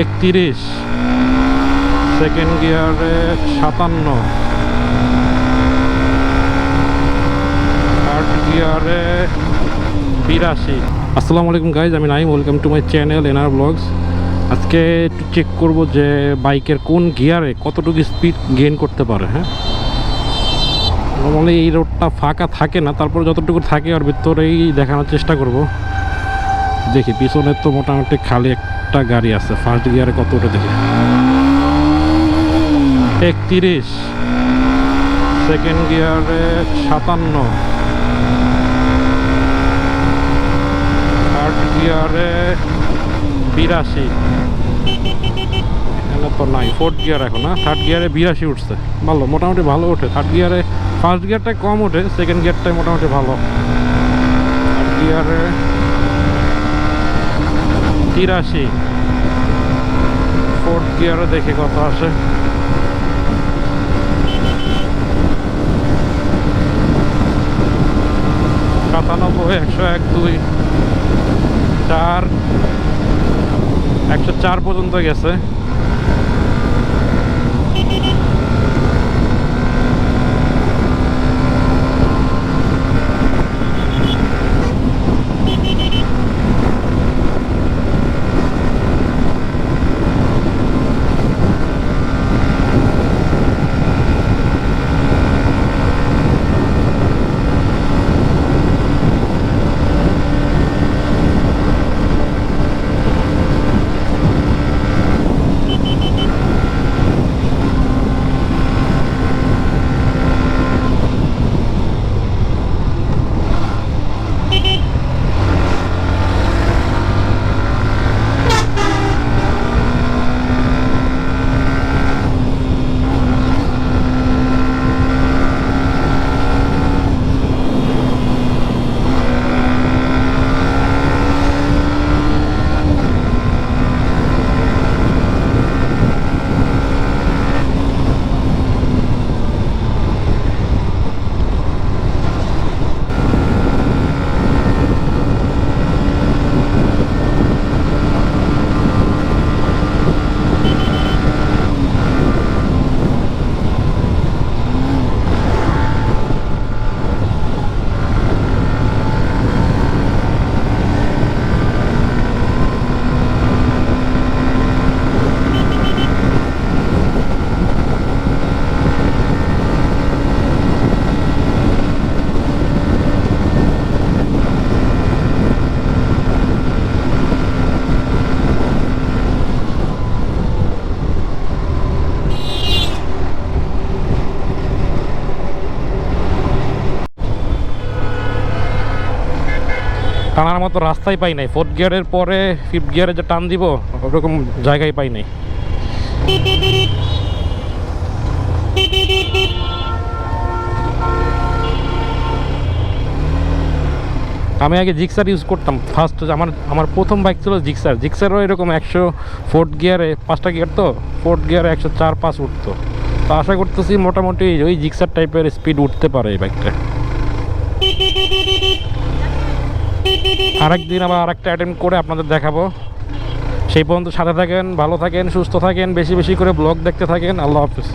একত্রিশ। সেকেন্ড গিয়ারে সাতান্ন। থার্ড গিয়ারে বিরাশি। আসসালামু আলাইকুম গাইজ আমি Naim welcome to my channel NR vlogs আজকে একটু চেক করব যে বাইকের কোন গিয়ারে কতটুকু স্পিড গেইন করতে পারে হ্যাঁ? নর্মালি এই রোডটা ফাঁকা থাকে না, তারপর যতটুকু থাকে আর ভিতরেই দেখানোর চেষ্টা করব। দেখি, পিছনে তো মোটামুটি খালি একটা গাড়ি আছে। ফার্স্ট গিয়ারে কত ওটা দেখি? একত্রিশ। সেকেন্ড গিয়ারে সাতান্ন। থার্ড গিয়ারে বিরাশি। এখানে তো নাই ফোর্থ গিয়ার এখন, না? থার্ড গিয়ারে বিরাশি উঠছে। ভালো, মোটামুটি ভালো ওঠে। থার্ড গিয়ারে ফার্স্ট গিয়ারটাই কম ওঠে সেকেন্ড গিয়ারটাই মোটামুটি ভালো। থার্ড গিয়ারে তিরাশি। ফোর্থ গিয়ারে দেখি কত আসে। সাতানব্বই, একশো এক, দুই, চার, একশো চার পর্যন্ত গেছে। টানার মতো রাস্তাই পাই নাই। ফোর্থ গিয়ারের পরে ফিফথ গিয়ারে যে টান দিব, ওরকম জায়গায় পাই নাই। আমি আগে জিক্সার ইউজ করতাম। ফার্স্ট আমার আমার প্রথম বাইক ছিল জিক্সার জিক্সারও এরকম একশো ফোর্থ গিয়ারে পাঁচটা গিয়ার তো ফোর্থ গিয়ারে একশো চার পাঁচ উঠতো। তো আশা করতেছি মোটামুটি ওই জিক্সার টাইপের স্পিড উঠতে পারে এই বাইকটা আরেকদিন আবার আরেকটা অ্যাটেম্প করে আপনাদের দেখাবো। সেই পর্যন্ত সাথে থাকেন, ভালো থাকেন, সুস্থ থাকেন, বেশি বেশি করে ব্লগ দেখতে থাকেন। আল্লাহ হাফিজ।